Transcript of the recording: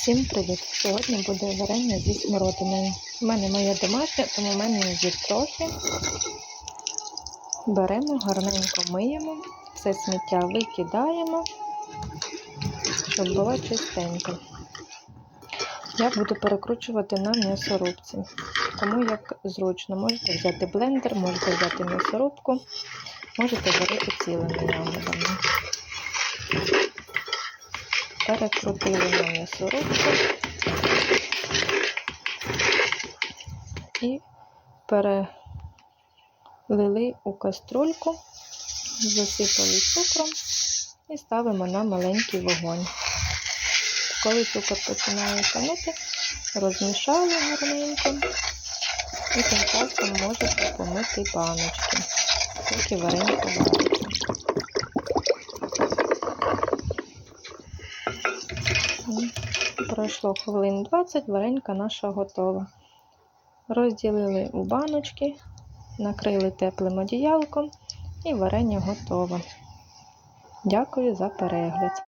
Всім привіт! Сьогодні буде варення зі смородиною. У мене моє домашнє, тому в мене є трохи. Беремо, гарненько миємо, все сміття викидаємо, щоб було чистенько. Я буду перекручувати на м'ясорубці. Кому як зручно, можете взяти блендер, можете взяти м'ясорубку, можете варити цілими ягодами. Перекрутили на м'ясорубку і перелили у каструльку, засипали цукром і ставимо на маленький вогонь. Коли цукор починає танути, розмішали гарненько і тим часом можете помити баночки, поки варенько вариться. Пройшло хвилин 20, варенька наша готова. Розділили у баночки, накрили теплим одіялком і варення готове. Дякую за перегляд.